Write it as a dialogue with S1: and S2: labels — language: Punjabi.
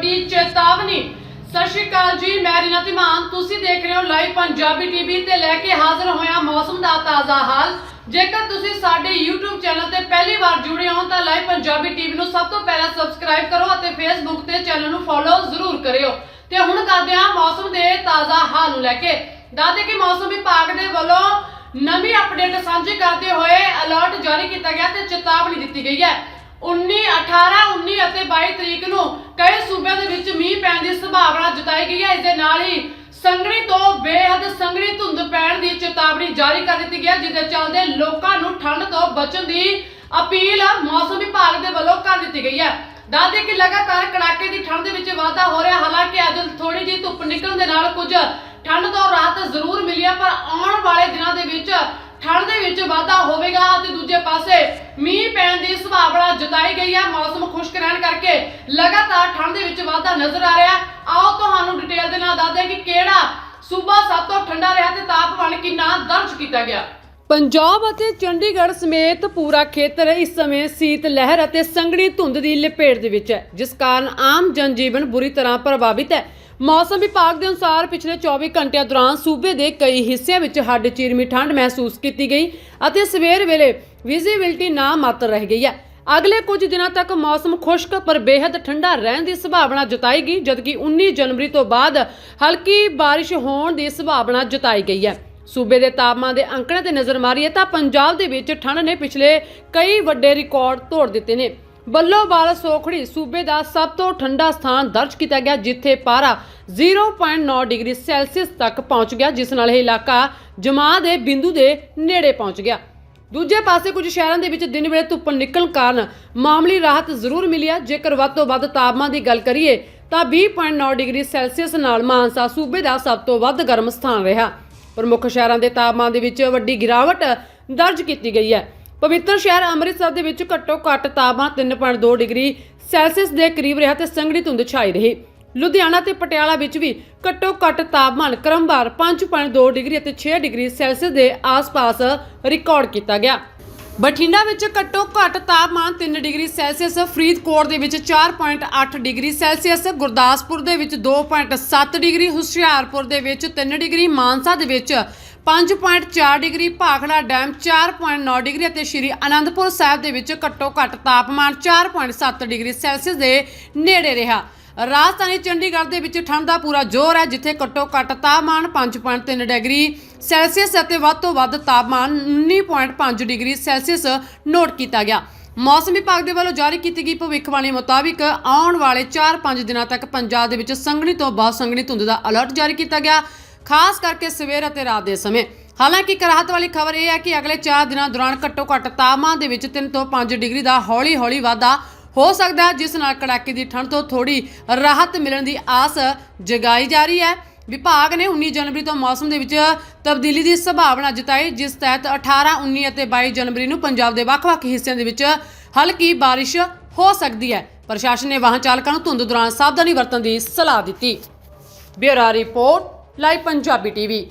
S1: ਵੱਡੀ ਚੇਤਾਵਨੀ। ਸਤਿ ਸ਼੍ਰੀ ਅਕਾਲ ਜੀ, ਮੈਂ ਰੀਨਾ ਧੀਮਾਨ। ਤੁਸੀਂ ਦੇਖ ਰਹੇ ਹੋ ਲਾਈਵ ਪੰਜਾਬੀ ਟੀਵੀ ਤੇ ਲੈ ਕੇ ਹਾਜ਼ਰ ਹੋਇਆ ਮੌਸਮ ਦਾ ਤਾਜ਼ਾ ਹਾਲ। ਜੇਕਰ ਤੁਸੀਂ ਸਾਡੇ YouTube ਚੈਨਲ ਤੇ ਪਹਿਲੀ ਵਾਰ ਜੁੜੇ ਹੋ, ਤਾਂ ਲਾਈਵ ਪੰਜਾਬੀ ਟੀਵੀ ਨੂੰ ਸਭ ਤੋਂ ਪਹਿਲਾਂ ਸਬਸਕ੍ਰਾਈਬ ਕਰੋ ਅਤੇ Facebook ਤੇ ਚੈਨਲ ਨੂੰ ਫੋਲੋ ਜ਼ਰੂਰ ਕਰਿਓ। ਤੇ ਹੁਣ ਕਰਦੇ ਹਾਂ ਮੌਸਮ ਦੇ ਤਾਜ਼ਾ ਹਾਲ ਨੂੰ ਲੈ ਕੇ। ਦੱਸਦੇ ਕਿ ਮੌਸਮ ਵਿਭਾਗ ਦੇ ਵੱਲੋਂ ਨਵੀਂ ਅਪਡੇਟ ਸਾਂਝੀ ਕਰਦੇ ਹੋਏ ਅਲਰਟ ਜਾਰੀ ਕੀਤਾ ਗਿਆ ਤੇ ਚੇਤਾਵਨੀ ਦਿੱਤੀ ਗਈ ਹੈ। 19 18 19 ਅਤੇ 22 ਤਰੀਕ ਨੂੰ ਕਈ ਸੂਬਿਆਂ ਦੇ ਵਿੱਚ ਮੀਂਹ ਪੈਣ ਦੀ ਸੰਭਾਵਨਾ ਜਤਾਈ ਗਈ ਹੈ। ਇਸ ਦੇ ਨਾਲ ਹੀ ਸੰਘਣੀ ਤੋਂ ਬੇਹੱਦ ਸੰਘਣੀ ਧੁੰਦ ਪੈਣ ਦੀ ਚੇਤਾਵਨੀ ਜਾਰੀ ਕਰ ਦਿੱਤੀ ਗਈ ਹੈ, ਜਿਸ ਦੇ ਚੱਲਦੇ ਲੋਕਾਂ ਨੂੰ ਠੰਡ ਤੋਂ ਬਚਣ ਦੀ ਅਪੀਲ ਮੌਸਮ ਵਿਭਾਗ ਦੇ ਵੱਲੋਂ ਕਰ ਦਿੱਤੀ ਗਈ ਹੈ। ਦੱਸਦੇ ਕਿ ਲਗਾਤਾਰ ਕੜਾਕੇ ਦੀ ਠੰਡ ਦੇ ਵਿੱਚ ਵਾਧਾ ਹੋ ਰਿਹਾ ਹਾਲਾਂਕਿ ਅੱਜ ਥੋੜੀ ਜਿਹੀ ਧੁੱਪ ਨਿਕਲਣ ਦੇ ਨਾਲ ਕੁਝ ਠੰਡ ਤੋਂ ਰਾਹਤ ਜ਼ਰੂਰ ਮਿਲੀ ਹੈ, ਪਰ ਆਉਣ ਵਾਲੇ ਦਿਨਾਂ ਦੇ ਵਿੱਚ ਠੰਡ ਦੇ ਵਿੱਚ ਵਾਧਾ ਹੋਵੇਗਾ ਅਤੇ ਦੂਜੇ ਪਾਸੇ ਮੀਂਹ ਪੈਣ ਦੀ ਸੰਭਾਵਨਾ ਜਤਾਈ ਗਈ ਹੈ ਮੌਸਮ ਖੁਸ਼ਕ ਰਹਿਣ ਕਰਕੇ ਲਗਾਤਾਰ ਠੰਡ ਦੇ ਵਿੱਚ ਵਾਧਾ ਨਜ਼ਰ ਆ ਰਿਹਾ। ਆਓ ਤੁਹਾਨੂੰ ਡਿਟੇਲ ਦੇ ਨਾਲ ਦੱਸਦੇ ਕਿ ਕਿਹੜਾ ਸੂਬਾ ਸਭ ਤੋਂ ਠੰਡਾ ਰਿਹਾ ਤੇ ਤਾਪਮਾਨ ਕਿੰਨਾ ਦਰਜ ਕੀਤਾ ਗਿਆ। ਪੰਜਾਬ ਅਤੇ ਚੰਡੀਗੜ੍ਹ ਸਮੇਤ ਪੂਰਾ ਖੇਤਰ ਇਸ ਸਮੇਂ ਸੀਤ ਲਹਿਰ ਅਤੇ ਸੰਘਣੀ ਧੁੰਦ ਦੀ ਲਪੇਟ ਦੇ ਵਿੱਚ ਹੈ, ਜਿਸ ਕਾਰਨ ਆਮ ਜਨਜੀਵਨ ਬੁਰੀ ਤਰ੍ਹਾਂ ਪ੍ਰਭਾਵਿਤ ਹੈ। ਮੌਸਮ ਵਿਭਾਗ ਦੇ ਅਨੁਸਾਰ ਪਿਛਲੇ 24 ਘੰਟਿਆਂ ਦੌਰਾਨ ਸੂਬੇ ਦੇ ਕਈ ਹਿੱਸਿਆਂ ਵਿੱਚ ਹੱਡ ਚੀਰਮੀ ਠੰਡ ਮਹਿਸੂਸ ਕੀਤੀ ਗਈ ਅਤੇ ਸਵੇਰ ਵੇਲੇ ਵਿਜ਼ੀਬਿਲਟੀ ਨਾ ਮਾਤਰ ਰਹਿ ਗਈ ਹੈ। ਅਗਲੇ ਕੁਝ ਦਿਨਾਂ ਤੱਕ ਮੌਸਮ ਖੁਸ਼ਕ ਪਰ ਬੇहद ਠੰਡਾ ਰਹਿਣ ਦੀ ਸੰਭਾਵਨਾ ਜਤਾਈ ਗਈ ਜਦਕਿ 19 ਜਨਵਰੀ ਤੋਂ ਬਾਅਦ ਹਲਕੀ ਬਾਰਿਸ਼ ਹੋਣ ਦੀ ਸੰਭਾਵਨਾ ਜਤਾਈ ਗਈ ਹੈ। ਸੂਬੇ ਦੇ ਤਾਪਮਾਨ ਦੇ ਅੰਕੜੇ ਤੇ ਨਜ਼ਰ ਮਾਰੀਏ ਤਾਂ ਪੰਜਾਬ ਦੇ ਵਿੱਚ ਠੰਡ ਨੇ ਪਿਛਲੇ ਕਈ ਵੱਡੇ ਰਿਕਾਰਡ ਤੋੜ ਦਿੱਤੇ ਨੇ। ਬੱਲੋਵਾਲ ਸੋਖੜੀ ਸੂਬੇ ਦਾ ਸਭ ਤੋਂ ਠੰਡਾ ਸਥਾਨ ਦਰਜ ਕੀਤਾ ਗਿਆ, ਜਿੱਥੇ ਪਾਰਾ 0.9 ਡਿਗਰੀ ਸੈਲਸੀਅਸ ਤੱਕ ਪਹੁੰਚ ਗਿਆ, ਜਿਸ ਨਾਲ ਇਹ ਇਲਾਕਾ ਜਮਾਂ ਦੇ ਬਿੰਦੂ ਦੇ ਨੇੜੇ ਪਹੁੰਚ ਗਿਆ। ਦੂਜੇ ਪਾਸੇ ਕੁਝ ਸ਼ਹਿਰਾਂ ਦੇ ਵਿੱਚ ਦਿਨ ਵੇਲੇ ਧੁੱਪ ਨਿਕਲਣ ਕਾਰਨ ਮਾਮੂਲੀ ਰਾਹਤ ਜ਼ਰੂਰ ਮਿਲੀ ਹੈ। ਜੇਕਰ ਵੱਧ ਤੋਂ ਵੱਧ ਤਾਪਮਾਨ ਦੀ ਗੱਲ ਕਰੀਏ, ਤਾਂ 20.9 ਡਿਗਰੀ ਸੈਲਸੀਅਸ ਨਾਲ ਮਾਨਸਾ ਸੂਬੇ ਦਾ ਸਭ ਤੋਂ ਵੱਧ ਗਰਮ ਸਥਾਨ ਰਿਹਾ। ਪ੍ਰਮੁੱਖ ਸ਼ਹਿਰਾਂ ਦੇ ਤਾਪਮਾਨ ਦੇ ਵਿੱਚ ਵੱਡੀ ਗਿਰਾਵਟ ਦਰਜ ਕੀਤੀ ਗਈ ਹੈ। ਪਵਿੱਤਰ ਸ਼ਹਿਰ ਅੰਮ੍ਰਿਤਸਰ ਦੇ ਵਿੱਚ ਘੱਟੋ ਘੱਟ ਤਾਪਮਾਨ 3.2 ਡਿਗਰੀ ਸੈਲਸੀਅਸ ਦੇ ਕਰੀਬ ਰਿਹਾ ਤੇ ਸੰਘਣੀ ਧੁੰਦ ਛਾਈ ਰਹੀ। ਲੁਧਿਆਣਾ ਤੇ ਪਟਿਆਲਾ ਵਿੱਚ ਵੀ ਘੱਟੋ ਘੱਟ ਤਾਪਮਾਨ ਕ੍ਰਮਵਾਰ 5.2 ਡਿਗਰੀ ਅਤੇ 6 ਡਿਗਰੀ ਸੈਲਸੀਅਸ ਦੇ ਆਸ-ਪਾਸ ਰਿਕਾਰਡ ਕੀਤਾ ਗਿਆ। ਬਠਿੰਡਾ ਵਿੱਚ ਘੱਟੋ ਘੱਟ ਤਾਪਮਾਨ 3 ਡਿਗਰੀ ਸੈਲਸੀਅਸ, ਫਰੀਦਕੋਟ ਦੇ ਵਿੱਚ 4.8 ਡਿਗਰੀ ਸੈਲਸੀਅਸ, ਗੁਰਦਾਸਪੁਰ ਦੇ ਵਿੱਚ 2.7 ਡਿਗਰੀ, ਹੁਸ਼ਿਆਰਪੁਰ ਦੇ ਵਿੱਚ 3 ਡਿਗਰੀ, ਮਾਨਸਾ ਦੇ ਵਿੱਚ 5.4 ਡਿਗਰੀ ਭਾਖੜਾ ਡੈਮ 4.9 ਡਿਗਰੀ ਅਤੇ ਸ਼੍ਰੀ ਅਨੰਦਪੁਰ ਸਾਹਿਬ ਦੇ ਵਿੱਚ ਘੱਟੋ ਘੱਟ ਤਾਪਮਾਨ 4.7 ਡਿਗਰੀ ਸੈਲਸੀਅਸ ਦੇ ਨੇੜੇ ਰਿਹਾ। ਰਾਜਧਾਨੀ ਚੰਡੀਗੜ੍ਹ ਦੇ ਵਿੱਚ ਠੰਡ ਦਾ ਪੂਰਾ ਜ਼ੋਰ ਹੈ, ਜਿੱਥੇ ਘੱਟੋ ਘੱਟ ਤਾਪਮਾਨ 5.3 ਡਿਗਰੀ ਸੈਲਸੀਅਸ ਅਤੇ ਵੱਧ ਤੋਂ ਵੱਧ ਤਾਪਮਾਨ 19.5 ਡਿਗਰੀ ਸੈਲਸੀਅਸ ਨੋਟ ਕੀਤਾ ਗਿਆ। ਮੌਸਮ ਵਿਭਾਗ ਦੇ ਵੱਲੋਂ ਜਾਰੀ ਕੀਤੀ ਗਈ ਭਵਿੱਖਬਾਣੀ ਮੁਤਾਬਿਕ ਆਉਣ ਵਾਲੇ 4-5 ਦਿਨਾਂ ਤੱਕ ਪੰਜਾਬ ਦੇ ਵਿੱਚ ਸੰਘਣੀ ਤੋਂ ਬਹੁਤ ਸੰਘਣੀ ਧੁੰਦ ਦਾ ਅਲਰਟ ਜਾਰੀ ਕੀਤਾ ਗਿਆ। ਖਾਸ ਕਰਕੇ ਸਵੇਰ ਅਤੇ ਰਾਤ ਦੇ ਸਮੇਂ। ਹਾਲਾਂਕਿ ਇੱਕ ਰਾਹਤ ਵਾਲੀ ਖਬਰ ਇਹ ਹੈ ਕਿ ਅਗਲੇ 4 ਦਿਨਾਂ ਦੌਰਾਨ ਘੱਟੋ ਘੱਟ ਤਾਪਮਾਨ ਦੇ ਵਿੱਚ 3 ਤੋਂ 5 ਡਿਗਰੀ ਦਾ ਹੌਲੀ-ਹੌਲੀ ਵਾਧਾ ਹੋ ਸਕਦਾ ਹੈ ਜਿਸ ਨਾਲ ਕੜਾਕੇ ਦੀ ਠੰਡ ਤੋਂ ਥੋੜੀ ਰਾਹਤ ਮਿਲਣ ਦੀ ਆਸ ਜਗਾਈ ਜਾ ਰਹੀ ਹੈ। ਵਿਭਾਗ ਨੇ 19 ਜਨਵਰੀ ਤੋਂ ਮੌਸਮ ਦੇ ਵਿੱਚ ਤਬਦੀਲੀ ਦੀ ਸੰਭਾਵਨਾ ਜਤਾਈ ਜਿਸ ਤਹਿਤ 18, 19 ਅਤੇ 22 ਜਨਵਰੀ ਨੂੰ ਪੰਜਾਬ ਦੇ ਵੱਖ-ਵੱਖ ਹਿੱਸਿਆਂ ਦੇ ਵਿੱਚ ਹਲਕੀ ਬਾਰਿਸ਼ ਹੋ ਸਕਦੀ ਹੈ। ਪ੍ਰਸ਼ਾਸਨ ਨੇ ਵਾਹਨ ਚਾਲਕਾਂ ਨੂੰ ਧੁੰਦ ਦੌਰਾਨ ਸਾਵਧਾਨੀ ਵਰਤਣ ਦੀ ਸਲਾਹ ਦਿੱਤੀ। Bureau report. Live Punjabi TV.